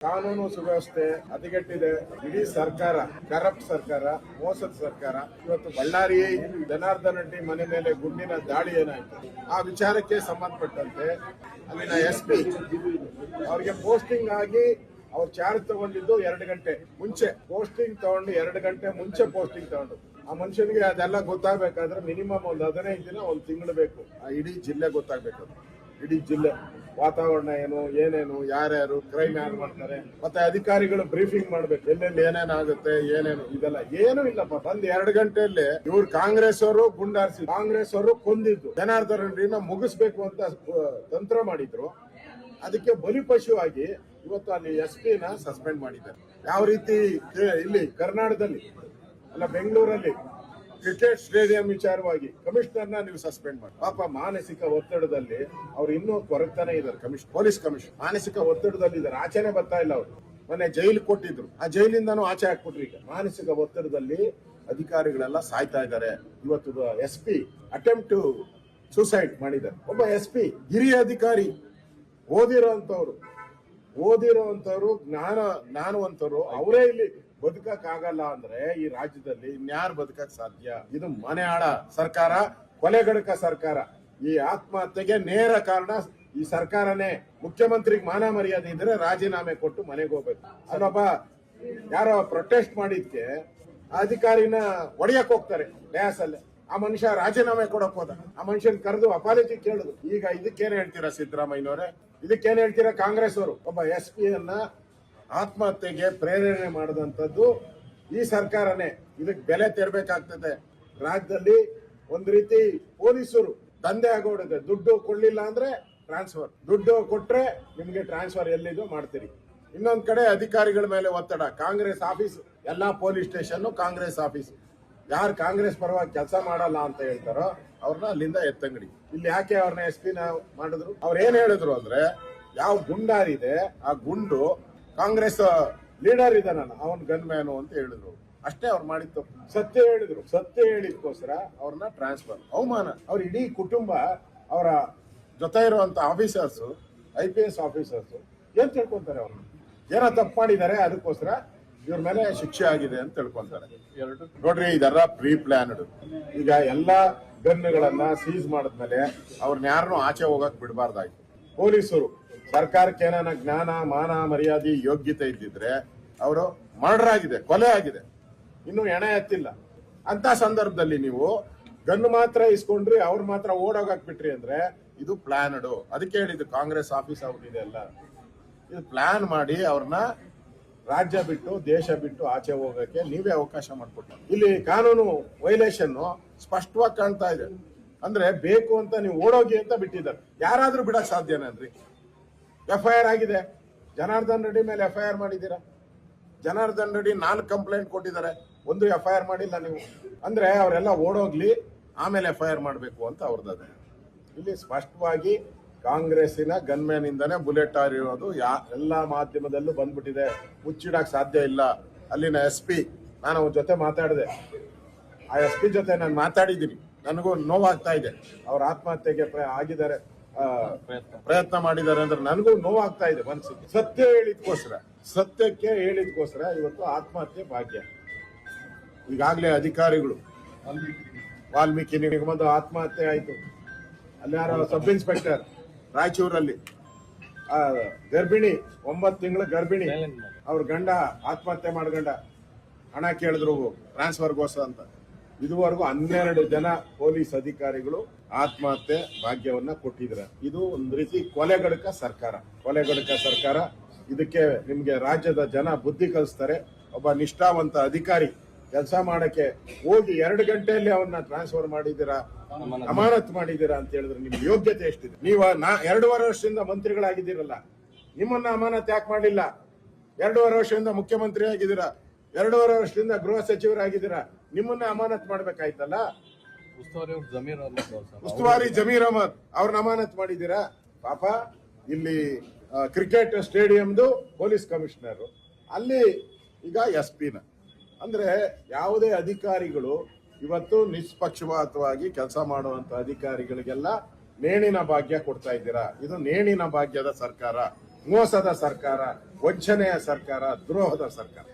ಕಾನೂನು ಸುವ್ಯವಸ್ಥೆ ಹದಗೆಟ್ಟಿದೆ ಇಡೀ ಸರ್ಕಾರ ಕರಪ್ಟ್ ಸರ್ಕಾರ, ಮೋಸದ ಸರ್ಕಾರ. ಇವತ್ತು ಬಳ್ಳಾರಿ ಜನಾರ್ದನ್ ರೆಡ್ಡಿ ಮನೆ ಮೇಲೆ ಗುಂಡಿನ ದಾಳಿ ಏನಾಯ್ತು? ಆ ವಿಚಾರಕ್ಕೆ ಸಂಬಂಧಪಟ್ಟಂತೆ ಅಲ್ಲಿನ ಎಸ್ ಪಿ ಅವ್ರಿಗೆ ಪೋಸ್ಟಿಂಗ್ ಆಗಿ ಅವ್ರು ಚಾರ್ಜ್ ತಗೊಂಡಿದ್ದು ಎರಡು ಗಂಟೆ ಮುಂಚೆ. ಪೋಸ್ಟಿಂಗ್ ತಗೊಂಡು ಎರಡು ಗಂಟೆ ಮುಂಚೆ ಪೋಸ್ಟಿಂಗ್ ತಗೊಂಡು. ಆ ಮನುಷ್ಯನಿಗೆ ಅದೆಲ್ಲ ಗೊತ್ತಾಗಬೇಕಾದ್ರೆ ಮಿನಿಮಮ್ ಒಂದು ಹದಿನೈದು ದಿನ, ಒಂದು ತಿಂಗಳು ಬೇಕು. ಆ ಇಡೀ ಜಿಲ್ಲೆ ಗೊತ್ತಾಗ್ಬೇಕು. ಇಡೀ ಜಿಲ್ಲೆ ವಾತಾವರಣ ಏನು, ಏನೇನು, ಯಾರ್ಯಾರು ಕ್ರೈಮ್ ಯಾರು ಮಾಡ್ತಾರೆ, ಮತ್ತೆ ಅಧಿಕಾರಿಗಳು ಬ್ರೀಫಿಂಗ್ ಮಾಡ್ಬೇಕು, ಎಲ್ಲೆಲ್ಲಿ ಏನೇನಾಗುತ್ತೆ ಏನೇನು, ಇದೆಲ್ಲ ಏನು ಇಲ್ಲಪ್ಪ. ಬಂದ್ ಎರಡು ಗಂಟೆಯಲ್ಲಿ ಇವ್ರು ಕಾಂಗ್ರೆಸ್ ಅವರು ಗುಂಡಾರಿಸಿ ಕಾಂಗ್ರೆಸ್ ಅವರು ಕೊಂದಿದ್ದು ಜನಾರ್ದನ್ ರೆಡ್ಡಿನ ಮುಗಿಸ್ಬೇಕು ಅಂತ ತಂತ್ರ ಮಾಡಿದ್ರು. ಅದಕ್ಕೆ ಬಲಿಪಶುವಾಗಿ ಇವತ್ತು ಅಲ್ಲಿ ಎಸ್ನ ಸಸ್ಪೆಂಡ್ ಮಾಡಿದ್ದಾರೆ. ಯಾವ ರೀತಿ, ಇಲ್ಲಿ ಕರ್ನಾಟಕದಲ್ಲಿ, ಅಲ್ಲ ಬೆಂಗಳೂರಲ್ಲಿ ಕ್ರಿಕೆಟ್ ಸ್ಟೇಡಿಯಂ ವಿಚಾರವಾಗಿ ಕಮಿಷನರ್ನ ನೀವು ಸಸ್ಪೆಂಡ್ ಮಾಡಿ. ಪಾಪ ಮಾನಸಿಕ ಒತ್ತಡದಲ್ಲಿ ಅವ್ರು ಇನ್ನೂ ಕೊರಗ್ತಾನೆ ಇದ್ದಾರೆ ಕಮಿಷನ್ ಪೊಲೀಸ್ ಕಮಿಷನ್. ಮಾನಸಿಕ ಒತ್ತಡದಲ್ಲಿ ಇದ್ದಾರೆ. ಆಚೆನೆ ಬರ್ತಾ ಇಲ್ಲ ಅವರು. ಮೊನ್ನೆ ಜೈಲ್ ಕೊಟ್ಟಿದ್ರು. ಆ ಜೈಲಿಂದಾನು ಆಚೆ ಹಾಕ್ಬಿಟ್ರು ಈಗ. ಮಾನಸಿಕ ಒತ್ತಡದಲ್ಲಿ ಅಧಿಕಾರಿಗಳೆಲ್ಲ ಸಾಯ್ತಾ ಇದ್ದಾರೆ. ಇವತ್ತು ಎಸ್ ಪಿ ಅಟೆಂಪ್ಟ್ ಸೂಸೈಡ್ ಮಾಡಿದ್ದಾರೆ. ಒಬ್ಬ ಎಸ್ ಪಿ, ಹಿರಿಯ ಅಧಿಕಾರಿ, ಓದಿರೋಂಥವ್ರು. ಓದಿರೋಂಥವ್ರು, ಜ್ಞಾನ, ಜ್ಞಾನವಂತರು, ಅವರೇ ಇಲ್ಲಿ ಬದುಕಕ್ ಆಗಲ್ಲ ಅಂದ್ರೆ ಈ ರಾಜ್ಯದಲ್ಲಿ ಇನ್ಯಾರು ಬದುಕಕ್ ಸಾಧ್ಯ? ಇದು ಮನೆ ಆಳ ಸರ್ಕಾರ ಕೊಲೆಗಡಕ ಸರ್ಕಾರ. ಈ ಆತ್ಮಹತ್ಯೆಗೆ ನೇರ ಕಾರಣ ಈ ಸರ್ಕಾರನೇ. ಮುಖ್ಯಮಂತ್ರಿಗೆ ಮಾನ ಮರ್ಯಾದೆ ಇದ್ರೆ ರಾಜೀನಾಮೆ ಕೊಟ್ಟು ಮನೆಗೆ ಹೋಗ್ಬೇಕು. ಅಲ್ಲೊಬ್ಬ ಯಾರೋ ಪ್ರೊಟೆಸ್ಟ್ ಮಾಡಿದ್ಕೆ ಅಧಿಕಾರಿನ ಒಡೆಯಕ್ ಹೋಗ್ತಾರೆ ಅಲ್ಲೇ ಆ ಮನುಷ್ಯ ರಾಜೀನಾಮೆ ಕೊಡಕ್ ಹೋದ. ಆ ಮನುಷ್ಯನ್ ಕರೆದು ಅಪಾಲಜಿ ಕೇಳುದು. ಈಗ ಇದಕ್ಕೇನ್ ಹೇಳ್ತೀರಾ ಸಿದ್ದರಾಮಯ್ಯನವರೇ? ಇದಕ್ಕೇನ್ ಹೇಳ್ತೀರಾ ಕಾಂಗ್ರೆಸ್ ಅವರು ಒಬ್ಬ ಎಸ್ ಪಿ ಅನ್ನ ಆತ್ಮಹತ್ಯೆಗೆ ಪ್ರೇರಣೆ ಮಾಡಿದಂಥದ್ದು ಈ ಸರ್ಕಾರನೇ. ಇದಕ್ಕೆ ಬೆಲೆ ತೆರಬೇಕಾಗ್ತದೆ. ರಾಜ್ಯದಲ್ಲಿ ಒಂದು ರೀತಿ ಪೊಲೀಸರು ದಂಧೆ ಆಗೋಡಿದೆ. ದುಡ್ಡು ಕೊಡ್ಲಿಲ್ಲ ಅಂದ್ರೆ ಟ್ರಾನ್ಸ್ಫರ್ ದುಡ್ಡು ಕೊಟ್ರೆ ನಿಮ್ಗೆ ಟ್ರಾನ್ಸ್ಫರ್ ಎಲ್ಲಿದು ಮಾಡ್ತೀರಿ. ಇನ್ನೊಂದ್ ಕಡೆ ಅಧಿಕಾರಿಗಳ ಮೇಲೆ ಒತ್ತಡ. ಕಾಂಗ್ರೆಸ್ ಆಫೀಸ್, ಎಲ್ಲಾ ಪೊಲೀಸ್ ಸ್ಟೇಷನ್, ಕಾಂಗ್ರೆಸ್ ಆಫೀಸ್. ಯಾರು ಕಾಂಗ್ರೆಸ್ ಪರವಾಗಿ ಕೆಲಸ ಮಾಡಲ್ಲ ಅಂತ ಹೇಳ್ತಾರೋ ಅವ್ರನ್ನ ಅಲ್ಲಿಂದ ಎತ್ತಂಗಡಿ. ಇಲ್ಲಿ ಯಾಕೆ ಅವ್ರನ್ನ ಎಸ್ ಪಿನ ಮಾಡಿದ್ರು? ಅವ್ರು ಏನ್ ಹೇಳಿದ್ರು ಅಂದ್ರೆ, ಯಾವ ಗುಂಡಾರಿದೆ, ಆ ಗುಂಡು ಕಾಂಗ್ರೆಸ್ ಲೀಡರ್ ಇದಾನಲ್ಲ ಅವನ್ ಗನ್ ಮ್ಯಾನು ಅಂತ ಹೇಳಿದ್ರು. ಅಷ್ಟೇ ಅವ್ರು ಮಾಡಿದ್ದು. ಸತ್ಯ ಹೇಳಿದ್ರು. ಸತ್ಯ ಹೇಳಿದ್ಕೋಸ್ಕರ ಅವ್ರನ್ನ ಟ್ರಾನ್ಸ್ಫರ್ ಅವಮಾನ. ಅವ್ರ ಇಡೀ ಕುಟುಂಬ ಅವರ ಜೊತೆ ಇರುವಂತ officers I P S officers ಏನ್ ತಿಳ್ಕೊಂತಾರೆ ಅವ್ರನ್ನ ಏನೋ ತಪ್ಪು ಮಾಡಿದ್ದಾರೆ ಅದಕ್ಕೋಸ್ಕರ ಇವ್ರ ಮೇಲೆ ಶಿಕ್ಷೆ ಆಗಿದೆ ಅಂತ ತಿಳ್ಕೊಂತಾರೆ. ನೋಡ್ರಿ ಇದೆಲ್ಲ ಪ್ರೀ ಪ್ಲಾನ್ಡ್ ಈಗ ಎಲ್ಲಾ ಗನ್ಗಳನ್ನ ಸೀಸ್ ಮಾಡಿದ್ಮೇಲೆ ಅವ್ರನ್ನ ಯಾರನ್ನೂ ಆಚೆ ಹೋಗಕ್ ಬಿಡಬಾರ್ದಾಯ್ತು. ಪೊಲೀಸರು ಸರ್ಕಾರಕ್ಕೆ ಏನಾನ ಜ್ಞಾನ, ಮಾನ, ಮರ್ಯಾದೆ, ಯೋಗ್ಯತೆ ಇದ್ದಿದ್ರೆ ಅವರು ಮರ್ಡರ್ ಆಗಿದೆ, ಕೊಲೆ ಆಗಿದೆ. ಇನ್ನು ಎಣೆ ಎತ್ತಿಲ್ಲ. ಅಂತ ಸಂದರ್ಭದಲ್ಲಿ ನೀವು ಗನ್ನು ಮಾತ್ರ ಇಸ್ಕೊಂಡ್ರಿ, ಅವ್ರು ಮಾತ್ರ ಓಡೋಗಕ್ ಬಿಟ್ರಿ ಅಂದ್ರೆ ಇದು ಪ್ಲಾನ್ಡ್. ಅದಕ್ಕೆ ಹೇಳಿದ್ದು ಕಾಂಗ್ರೆಸ್ ಆಫೀಸ್ ಅವ್ರಿದೆ ಎಲ್ಲ ಇದು ಪ್ಲಾನ್ ಮಾಡಿ ಅವ್ರನ್ನ ರಾಜ್ಯ ಬಿಟ್ಟು, ದೇಶ ಬಿಟ್ಟು ಆಚೆ ಹೋಗಕ್ಕೆ ನೀವೇ ಅವಕಾಶ ಮಾಡಿಕೊಟ್ಟ ಇಲ್ಲಿ ಕಾನೂನು ವೈಲೇಷನ್ ಸ್ಪಷ್ಟವಾಗಿ ಕಾಣ್ತಾ ಇದೆ. ಅಂದ್ರೆ ಬೇಕು ಅಂತ ನೀವು ಓಡೋಗಿ ಅಂತ ಬಿಟ್ಟಿದ್ದಾರೆ. ಯಾರಾದ್ರೂ ಬಿಡಕ್ ಸಾಧ್ಯನೇನ್ರಿ ಎಫ್ ಐ ಆರ್ ಆಗಿದೆ. ಜನಾರ್ದನ್ ರೆಡ್ಡಿ ಮೇಲೆ ಎಫ್ ಐ ಮಾಡಿದ್ದೀರಾ? ಜನಾರ್ದನ್ ರೆಡ್ಡಿ ನಾಲ್ಕು ಕಂಪ್ಲೇಂಟ್ ಕೊಟ್ಟಿದ್ದಾರೆ. ಒಂದು ಎಫ್ ಐ ಆರ್ ಮಾಡಿಲ್ಲ ನೀವು. ಅಂದ್ರೆ ಅವರೆಲ್ಲ ಓಡೋಗ್ಲಿ, ಆಮೇಲೆ ಎಫ್ ಐ ಆರ್ ಮಾಡಬೇಕು ಅಂತ ಅವ್ರದ್ದು ಇಲ್ಲಿ ಸ್ಪಷ್ಟವಾಗಿ ಕಾಂಗ್ರೆಸ್ಸಿನ ಗನ್ಮ್ಯಾನ್ ಇಂದಾನೆ ಬುಲೆಟ್ ಆರಿರೋದು ಯಾ, ಎಲ್ಲ ಮಾಧ್ಯಮದಲ್ಲೂ ಬಂದ್ಬಿಟ್ಟಿದೆ. ಮುಚ್ಚಿಡಕ್ ಸಾಧ್ಯ ಇಲ್ಲ. ಅಲ್ಲಿನ ಎಸ್ ಪಿ ನಾನು ಅವ್ರ ಜೊತೆ ಮಾತಾಡಿದೆ. ಆ ಎಸ್ ಪಿ ಜೊತೆ ನಾನು ಮಾತಾಡಿದ್ದೀನಿ. ನನಗೂ ನೋವಾಗ್ತಾ ಇದೆ. ಅವ್ರ ಆತ್ಮಹತ್ಯೆಗೆ ಆಗಿದ್ದಾರೆ. ಪ್ರಯತ್ನ. ಮಾಡಿದ್ದಾರೆ ಅಂದ್ರೆ ನನಗೂ ನೋವಾಗ್ತಾ ಇದೆ ಮನಸ್ಸಿಗೆ ಸತ್ಯ ಹೇಳಿದ್ಕೋಸ್ಕರ ಸತ್ಯಕ್ಕೆ ಹೇಳಿದ್ಕೋಸ್ಕರ ಇವತ್ತು ಆತ್ಮಹತ್ಯೆ ಭಾಗ್ಯ. ಈಗಾಗಲೇ ಅಧಿಕಾರಿಗಳು ವಾಲ್ಮೀಕಿ ನಿಗಮದ ಆತ್ಮಹತ್ಯೆ ಆಯ್ತು. ಅಲ್ಲಿ ಯಾರೋ ಸಬ್ ಇನ್ಸ್ಪೆಕ್ಟರ್ ರಾಯಚೂರಲ್ಲಿ ಗರ್ಭಿಣಿ ಒಂಬತ್ತು ತಿಂಗಳ ಗರ್ಭಿಣಿ ಅವ್ರ ಗಂಡ ಆತ್ಮಹತ್ಯೆ ಮಾಡ್ಗಂಡ ಹಣ ಕೇಳಿದ್ರು ಟ್ರಾನ್ಸ್ಫರ್ಗೋಸ್ಕರ ಅಂತ. ಇದುವರೆಗೂ ಹನ್ನೆರಡು ಜನ ಪೊಲೀಸ್ ಅಧಿಕಾರಿಗಳು ಆತ್ಮಹತ್ಯೆ ಭಾಗ್ಯವನ್ನ ಕೊಟ್ಟಿದ್ರೆ ಇದು ಒಂದು ರೀತಿ ಕೊಲೆಗಡಕ ಸರ್ಕಾರ. ಕೊಲೆಗಡಕ ಸರ್ಕಾರ ಇದಕ್ಕೆ ನಿಮ್ಗೆ ರಾಜ್ಯದ ಜನ ಬುದ್ಧಿ ಕಲಿಸ್ತಾರೆ. ಒಬ್ಬ ನಿಷ್ಠಾವಂತ ಅಧಿಕಾರಿ ಕೆಲಸ ಮಾಡಕ್ಕೆ ಹೋಗಿ ಎರಡು ಗಂಟೆಯಲ್ಲಿ ಅವನ್ನ ಟ್ರಾನ್ಸ್ಫರ್ ಮಾಡಿದ್ದೀರಾ ಅಮಾನತ್ ಮಾಡಿದ್ದೀರಾ ಅಂತ ಹೇಳಿದ್ರೆ ನಿಮ್ಗೆ ಯೋಗ್ಯತೆ ಎಷ್ಟಿದೆ? ನೀವು ನಾ ಎರಡೂವರೆ ವರ್ಷದಿಂದ ಮಂತ್ರಿಗಳಾಗಿದ್ದೀರಲ್ಲ ನಿಮ್ಮನ್ನ ಅಮಾನತ್ ಯಾಕೆ ಮಾಡಲಿಲ್ಲ? ಎರಡೂವರೆ ವರ್ಷದಿಂದ ಮುಖ್ಯಮಂತ್ರಿ ಆಗಿದ್ದೀರಾ ಎರಡೂವರೆ ವರ್ಷದಿಂದ ಗೃಹ ಸಚಿವರಾಗಿದ್ದೀರಾ? ನಿಮ್ಮನ್ನ ಅಮಾನತ್ ಮಾಡ್ಬೇಕಾಯ್ತಲ್ಲ? ಉಸ್ತುವಾರಿ ಜಮೀರ್ ಅಹಮದ್ ಅವ್ರನ್ನ ಅಮಾನತ್ ಮಾಡಿದ್ದೀರಾ? ಪಾಪ ಇಲ್ಲಿ ಕ್ರಿಕೆಟ್ ಸ್ಟೇಡಿಯಂದು ಪೊಲೀಸ್ ಕಮಿಷನರ್. ಅಲ್ಲಿ ಈಗ ಎಸ್ ಪಿನ ಅಂದ್ರೆ ಯಾವುದೇ ಅಧಿಕಾರಿಗಳು ಇವತ್ತು ನಿಷ್ಪಕ್ಷಪಾತವಾಗಿ ಕೆಲಸ ಮಾಡುವಂತ ಅಧಿಕಾರಿಗಳಿಗೆಲ್ಲ ನೇಣಿನ ಭಾಗ್ಯ ಕೊಡ್ತಾ ಇದ್ದೀರಾ? ಇದು ನೇಣಿನ ಭಾಗ್ಯದ ಸರ್ಕಾರ ಮೋಸದ ಸರ್ಕಾರ ವಂಚನೆಯ ಸರ್ಕಾರ ದ್ರೋಹದ ಸರ್ಕಾರ.